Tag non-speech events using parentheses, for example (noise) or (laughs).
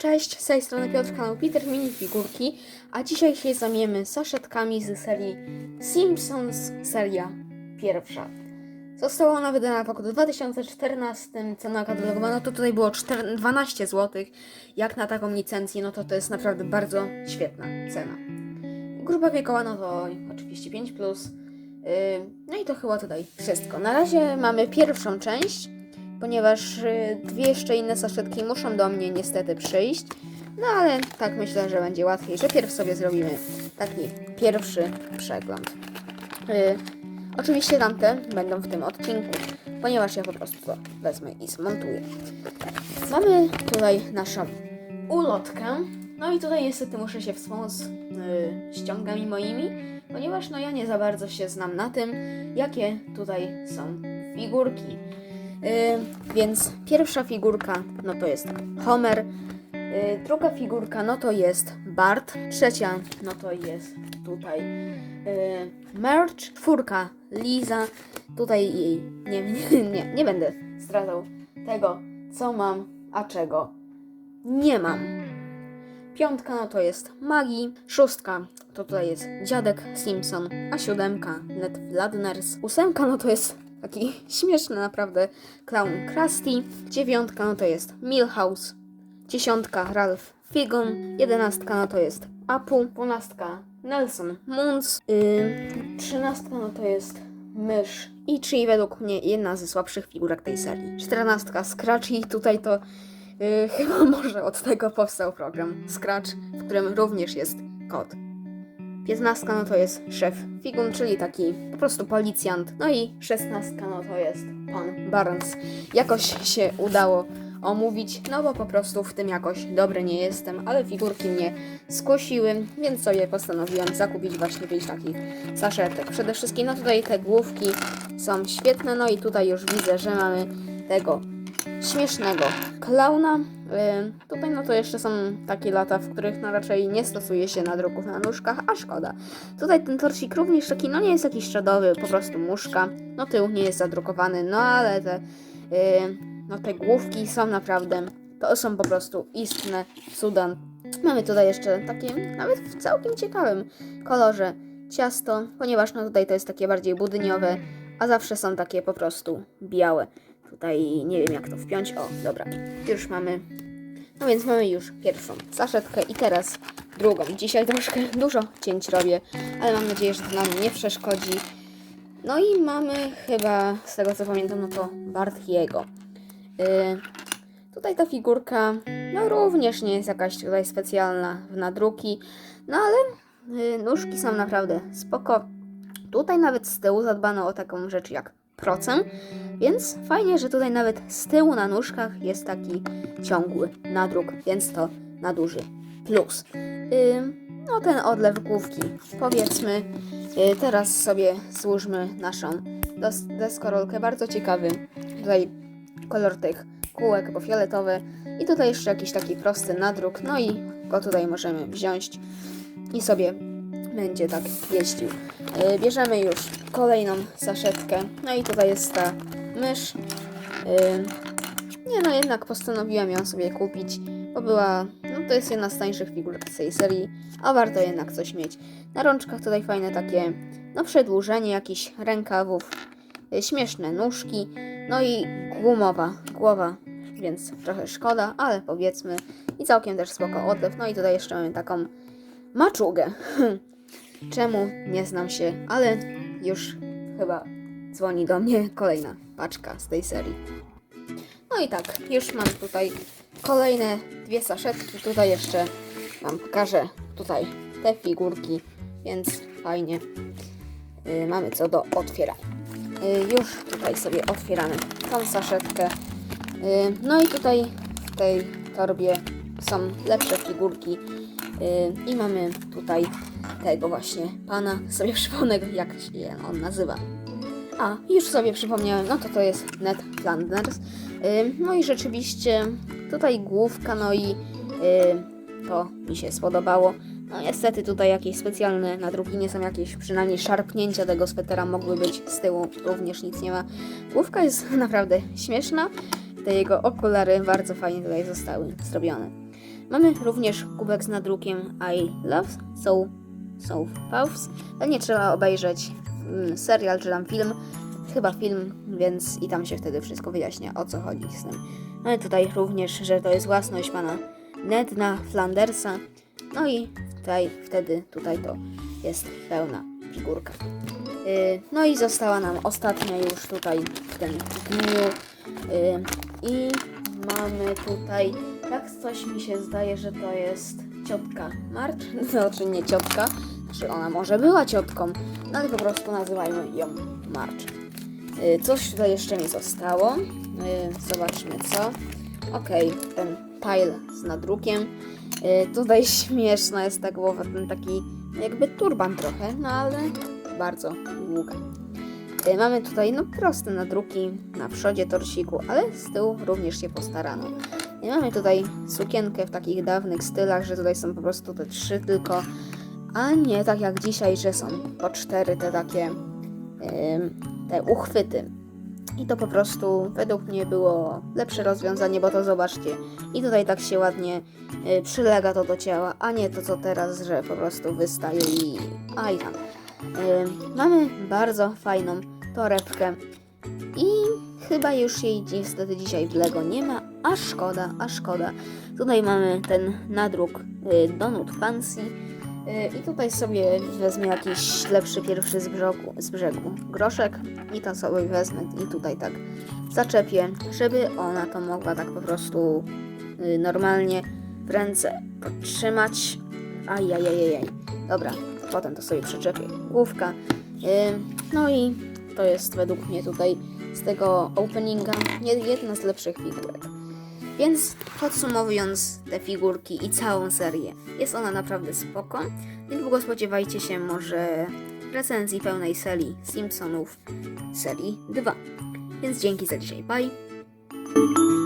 Cześć, z tej strony Piotr, kanał Peter Mini Figurki, a dzisiaj się zamiemy saszetkami z serii Simpsons, seria pierwsza. Została ona wydana w roku 2014, cena katalogowana to tutaj było 4, 12 zł. Jak na taką licencję, no to to jest naprawdę bardzo świetna cena. Grupa wiekowa, no to oczywiście 5+. Plus. Yy, no i to chyba tutaj wszystko. Na razie mamy pierwszą część, ponieważ y, dwie jeszcze inne saszetki muszą do mnie niestety przyjść. No ale tak myślę, że będzie łatwiej, że pierw sobie zrobimy taki pierwszy przegląd. Y, oczywiście tamte będą w tym odcinku, ponieważ ja po prostu to wezmę i zmontuję. Mamy tutaj naszą ulotkę. No i tutaj niestety muszę się wspomóc z y, ściągami moimi, ponieważ no ja nie za bardzo się znam na tym, jakie tutaj są figurki. Y, więc pierwsza figurka, no to jest Homer. Y, druga figurka, no to jest Bart. Trzecia, no to jest tutaj y, Merch. Czwórka, Liza. Tutaj jej nie, nie, (laughs) nie, nie będę zdradzał tego, co mam, a czego nie mam. Piątka, no to jest Maggie. Szóstka, to tutaj jest Dziadek Simpson. A siódemka, Ned Flanders. Ósemka, no to jest taki śmieszny naprawdę clown Krusty. Dziewiątka, no to jest Milhouse. Dziesiątka, Ralph Figun. Jedenastka, no to jest Apu. Dwunastka, Nelson Moons. Yy, trzynastka, no to jest Mysz. I czyli według mnie jedna ze słabszych figurek tej serii. Czternastka, Scratch i tutaj to yy, (laughs) chyba może od tego powstał program Scratch, w którym również jest kot. 15 no to jest szef Figun, czyli taki po prostu policjant. No i 16 no to jest pan Barnes. Jakoś się udało omówić, no bo po prostu w tym jakoś dobry nie jestem, ale figurki mnie skusiły, więc sobie postanowiłam zakupić właśnie 5 takich saszetek. Przede wszystkim no tutaj te główki są świetne, no i tutaj już widzę, że mamy tego śmiesznego klauna. Tutaj no to jeszcze są takie lata, w których no raczej nie stosuje się nadruków na nóżkach, a szkoda. Tutaj ten torcik również taki, no nie jest jakiś śladowy, po prostu muszka. No tył nie jest zadrukowany, no ale te, no te główki są naprawdę, to są po prostu istne cuda. Mamy tutaj jeszcze takie, nawet w całkiem ciekawym kolorze ciasto, ponieważ no tutaj to jest takie bardziej budyniowe, a zawsze są takie po prostu białe. Tutaj nie wiem jak to wpiąć. O, dobra. Już mamy. No więc mamy już pierwszą saszetkę i teraz drugą. Dzisiaj troszkę dużo cięć robię, ale mam nadzieję, że to nam nie przeszkodzi. No i mamy chyba, z tego co pamiętam, no to Bartiego. Yy, tutaj ta figurka, no również nie jest jakaś tutaj specjalna w nadruki, no ale yy, nóżki są naprawdę spoko. Tutaj nawet z tyłu zadbano o taką rzecz jak więc fajnie, że tutaj nawet z tyłu na nóżkach jest taki ciągły nadruk, więc to na duży plus. Ym, no ten odlew główki, powiedzmy, y, teraz sobie złóżmy naszą deskorolkę, bardzo ciekawy tutaj kolor tych kółek, bo fioletowy. I tutaj jeszcze jakiś taki prosty nadruk, no i go tutaj możemy wziąć i sobie będzie tak jeździł. Yy, bierzemy już kolejną saszetkę. No i tutaj jest ta mysz. Yy, nie no, jednak postanowiłam ją sobie kupić, bo była, no to jest jedna z tańszych figurek z tej serii, a warto jednak coś mieć. Na rączkach tutaj fajne takie, no przedłużenie jakichś rękawów, yy, śmieszne nóżki, no i gumowa głowa, więc trochę szkoda, ale powiedzmy i całkiem też spoko odlew. No i tutaj jeszcze mamy taką maczugę. (laughs) Czemu? Nie znam się, ale już chyba dzwoni do mnie kolejna paczka z tej serii. No i tak, już mam tutaj kolejne dwie saszetki. Tutaj jeszcze Wam pokażę tutaj te figurki, więc fajnie yy, mamy co do otwierania. Yy, już tutaj sobie otwieramy tą saszetkę. Yy, no i tutaj w tej torbie są lepsze figurki yy, i mamy tutaj tego właśnie pana. Sobie przypomnę, jak się on nazywa. A, już sobie przypomniałem, no to to jest Ned Flanders. No i rzeczywiście tutaj główka, no i to mi się spodobało. No niestety tutaj jakieś specjalne nadruki nie są jakieś, przynajmniej szarpnięcia tego swetera mogły być z tyłu, również nic nie ma. Główka jest (laughs) naprawdę śmieszna, te jego okulary bardzo fajnie tutaj zostały zrobione. Mamy również kubek z nadrukiem I Love So So Puffs. To nie trzeba obejrzeć mm, serial czy tam film, chyba film, więc i tam się wtedy wszystko wyjaśnia o co chodzi z tym. Mamy tutaj również, że to jest własność pana Nedna Flandersa. No i tutaj, wtedy tutaj to jest pełna figurka. Yy, No i została nam ostatnia już tutaj w tym dniu. Yy, I mamy tutaj, tak coś mi się zdaje, że to jest ciotka Marcz. (laughs) Znaczy nie ciotka, czy ona może była ciotką, no ale po prostu nazywajmy ją Marcz. Yy, Coś tutaj jeszcze mi zostało. Yy, Zobaczmy co. Okej, ten tile z nadrukiem. Yy, tutaj (laughs) śmieszna jest ta głowa, ten taki jakby turban trochę, no ale bardzo długa. Yy, Mamy tutaj no proste nadruki na przodzie torsiku, ale z tyłu również się postarano. I mamy tutaj sukienkę w takich dawnych stylach, że tutaj są po prostu te trzy tylko, a nie tak jak dzisiaj, że są po cztery te takie ym, te uchwyty. I to po prostu według mnie było lepsze rozwiązanie, bo to zobaczcie. I tutaj tak się ładnie y, przylega to do ciała, a nie to co teraz, że po prostu wystaje i a i tam. Y, mamy bardzo fajną torebkę i chyba już jej niestety dzisiaj w Lego nie ma, a szkoda, a szkoda. Tutaj mamy ten nadruk y, Donut Fancy y, i tutaj sobie wezmę jakiś lepszy pierwszy z brzegu, z brzegu groszek i to sobie wezmę i tutaj tak zaczepię, żeby ona to mogła tak po prostu y, normalnie w ręce podtrzymać. Ajajajajaj. Dobra, potem to sobie przyczepię. Główka. No i to jest według mnie tutaj z tego openinga jedna z lepszych figurek. Więc podsumowując te figurki i całą serię, jest ona naprawdę spoko. Niedługo spodziewajcie się może recenzji pełnej serii Simpsonów serii 2. Więc dzięki za dzisiaj, bye!